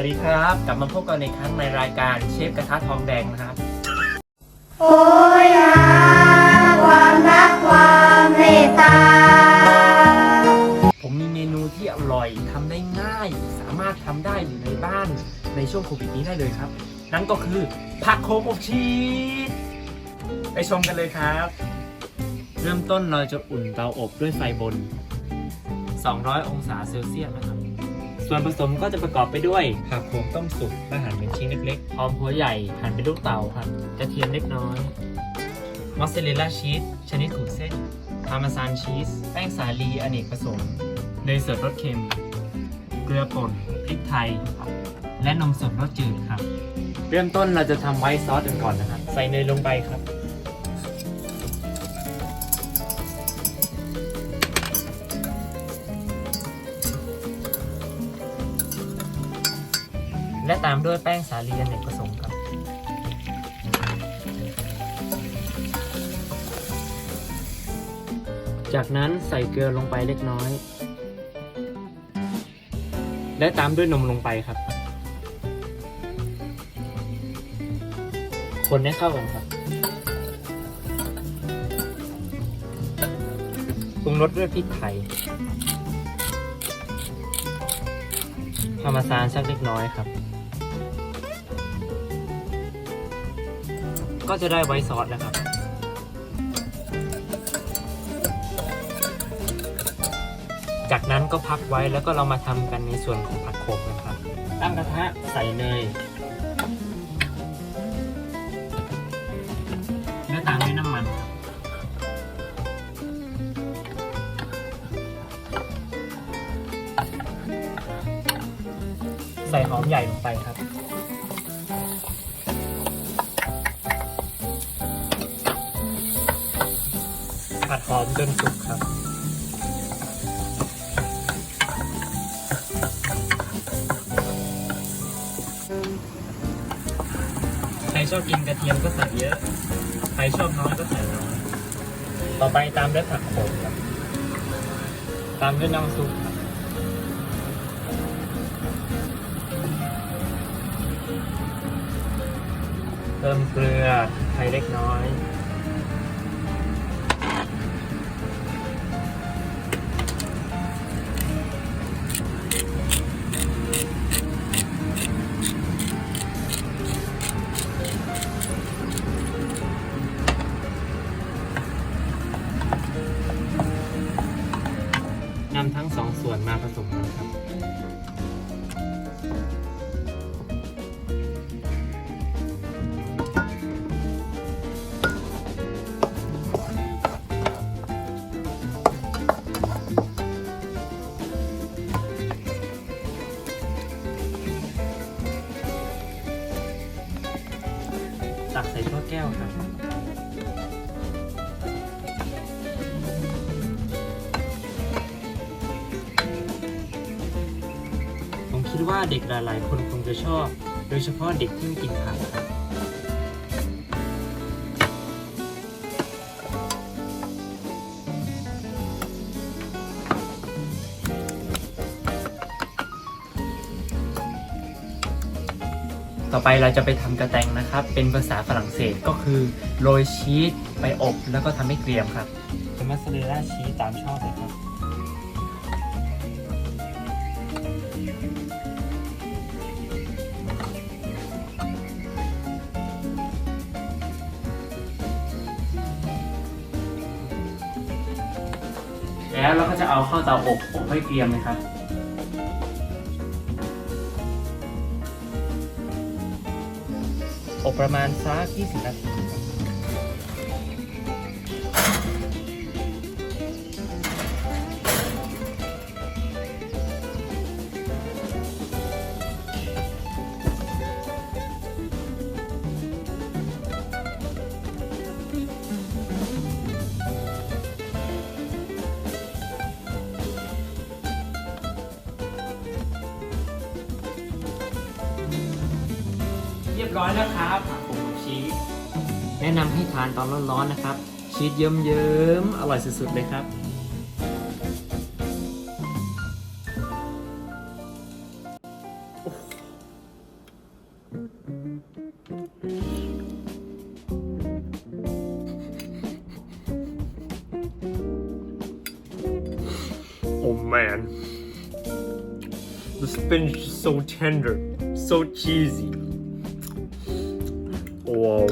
วัสดีครับ กลับมาพบกันในครั้งในรายการเชฟกระทะทองแดงนะครับ โอ้ยหาความรักความเมตตา ผมมีเมนูที่อร่อยทำได้ง่าย สามารถทำได้อยู่ในบ้านในช่วงโควิดนี้ได้เลยครับ นั่นก็คือผักโขมอบชีสไปชมกันเลยครับ เริ่มต้นเราจะอุ่นเตาอบด้วยไฟบน 200 องศาเซลเซียสนะครับ ส่วนผสมก็จะประกอบไปด้วยผักโขมต้มสุกและหั่นเป็นชิ้นเล็กๆหอมหัวใหญ่หั่นเป็นลูกเต๋าครับกระเทียมเล็กน้อย มอสซาเรลล่าชีสชนิดขูดเส้นพาร์เมซานชีส แป้งสาลีอเนกประสงค์เนยสดรสเค็ม เกลือป่นพริกไทย และนมสดรสจืดครับ เริ่มต้นเราจะทำไวท์ซอสกันก่อนนะครับ ใส่เนยลงไปครับ และตามด้วยแป้งสาลีอเนกประสงค์ครับ จากนั้นใส่เกลือลงไปเล็กน้อย และตามด้วยนมลงไปครับ คนให้เข้ากันครับปรุงรสด้วยพริกไทยพาเมาซานสักเล็กน้อยครับ ก็จะได้ไวท์ซอสแล้วครับ จากนั้นก็พักไว้แล้วก็เรามาทำกันในส่วนของผักโขมนะครับ ตั้งกระทะใส่เนยและตามด้วยน้ำมันใส่หอมใหญ่ลงไปครับ ผัดหอมจนสุกครับใครชอบกินกระเทียมก็ใส่เยอะ ใครชอบน้อยก็ใส่น้อย ต่อไปตามด้วยผักโขมครับ ตามด้วยน้ำซุปครับเติมเกลือไทยเล็กน้อย วนมาผสมกันครับ ตักใส่ถ้วยแก้วครับ ว่าเด็กหลายๆ คนคงจะชอบ โดยเฉพาะเด็กที่ไม่กินผักครับต่อไปเราจะไปทำกระแตงนะครับ เป็นภาษาฝรั่งเศสก็คือโรยชีสไปอบแล้วก็ทำให้เกรียมครับเป็นมัสซาเรลล่าชีสตามชอบเลยครับ แล้วเราก็จะเอาเข้าเตาอบอบให้เกรียมนะครับ อบประมาณสัก20นาที ยบร้อยแล้วครับผักผงชีสแนะนำให้ทานตอนร้อนๆนะครับ ชีสเยิ้มๆอร่อยสุดๆเลยครับโอ้ man the spinach is so tender so cheesy 와우.